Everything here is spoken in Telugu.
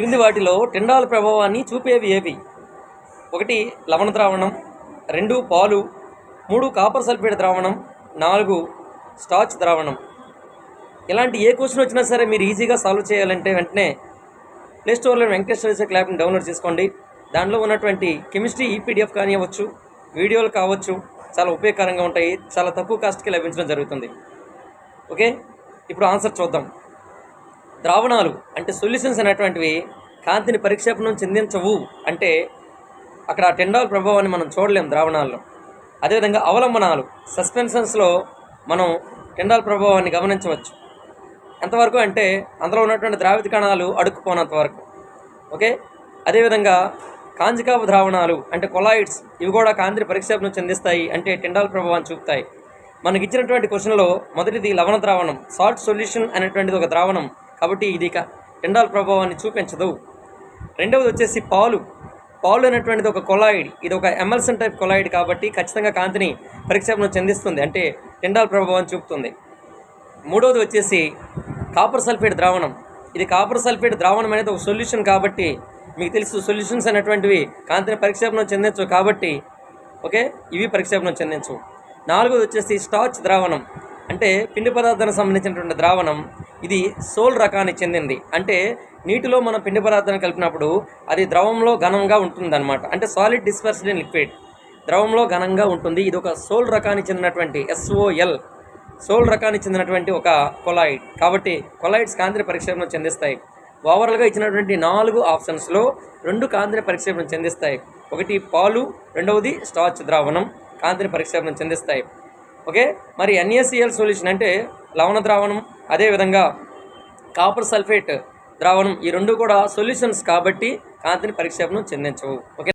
క్రింది వాటిలో టెండాల ప్రభావాన్ని చూపేవి ఏవి? ఒకటి లవణ ద్రావణం. రెండు పాలు. మూడు కాపర్ సల్ఫేట్ ద్రావణం. నాలుగు స్టార్చ్ ద్రావణం. ఇలాంటి ఏ క్వశ్చన్ వచ్చినా సరే మీరు ఈజీగా సాల్వ్ చేయాలంటే వెంటనే ప్లేస్టోర్లో వెంకటేశ్వర రేసే యాప్ని డౌన్లోడ్ చేసుకోండి. దానిలో ఉన్నటువంటి కెమిస్ట్రీ ఈపీడిఎఫ్ కానివ్వచ్చు వీడియోలు కావచ్చు చాలా ఉపయోగకరంగా ఉంటాయి. చాలా తక్కువ కాస్ట్కి లభించడం జరుగుతుంది. ఓకే? ఇప్పుడు ఆన్సర్ చూద్దాం. ద్రావణాలు అంటే సొల్యూషన్స్ అనేటువంటివి కాంతిని పరిక్షేపణం చెందించవు అంటే అక్కడ టెండాల్ ప్రభావాన్ని మనం చూడలేం ద్రావణాల్లో. అదేవిధంగా అవలంబనాలు సస్పెన్షన్స్లో మనం టెండాల్ ప్రభావాన్ని గమనించవచ్చు. ఎంతవరకు అంటే అందులో ఉన్నటువంటి ద్రావిత కణాలు అడుక్కుపోనంత వరకు. ఓకే? అదేవిధంగా కాంజికాపు ద్రావణాలు అంటే కొలాయిడ్స్ ఇవి కూడా కాంతిని పరిక్షేపణం చెందిస్తాయి అంటే టెండాల్ ప్రభావాన్ని చూపుతాయి. మనకి ఇచ్చినటువంటి క్వశ్చన్లో మొదటిది లవణ ద్రావణం సాల్ట్ సొల్యూషన్ అనేటువంటిది ఒక ద్రావణం. కాబట్టి ఇది క- ఎండాల ప్రభావాన్ని చూపించదు. రెండవది వచ్చేసి పాలు. పాలు అనేటువంటిది ఒక కొలాయిడ్. ఇది ఒక ఎమల్సన్ టైప్ కొలాయిడ్ కాబట్టి ఖచ్చితంగా కాంతిని పరిక్షేపణం చెందిస్తుంది. అంటే టెండాల్ ప్రభావం చూపుతుంది. మూడవది వచ్చేసి కాపర్ సల్ఫేట్ ద్రావణం. ఇది కాపర్ సల్ఫేట్ ద్రావణం అనేది ఒక సొల్యూషన్ కాబట్టి మీకు తెలుసు సొల్యూషన్స్ అనేటువంటివి కాంతిని పరిక్షేపణం చెందించవు కాబట్టి ఓకే? ఇవి పరిక్షేపణం చెందించవు. నాలుగోది వచ్చేసి స్టార్చ్ ద్రావణం. అంటే పిండి పదార్థానికి సంబంధించినటువంటి ద్రావణం. ఇది సోల్ రకానికి చెందింది. అంటే నీటిలో మనం పిండి పదార్థాన్ని కలిపినప్పుడు అది ద్రవంలో ఘనంగా ఉంటుందన్నమాట. అంటే సాలిడ్ డిస్పర్స్డ్ ఇన్ లిక్విడ్ ద్రవంలో ఘనంగా ఉంటుంది. ఇది ఒక సోల్ రకానికి చెందినటువంటి ఎస్ఓఎల్ సోల్ రకానికి చెందినటువంటి ఒక కొలాయిడ్ కాబట్టి కొలాయిడ్స్ కాంతిని పరిక్షేపణ చెందిస్తాయి. ఓవరాల్గా ఇచ్చినటువంటి నాలుగు ఆప్షన్స్లో రెండు కాంతిని పరిక్షేపణ చెందిస్తాయి. ఒకటి పాలు రెండవది స్టార్చ్ ద్రావణం కాంతిని పరిక్షేపణ చెందిస్తాయి. ఓకే? మరి N A C L solution అంటే లవణ ద్రావణం అదేవిధంగా కాపర్ సల్ఫేట్ ద్రావణం ఈ రెండు కూడా సొల్యూషన్స్ కాబట్టి కాంతిని పరిక్షేపణం చెందించవు. ఓకే?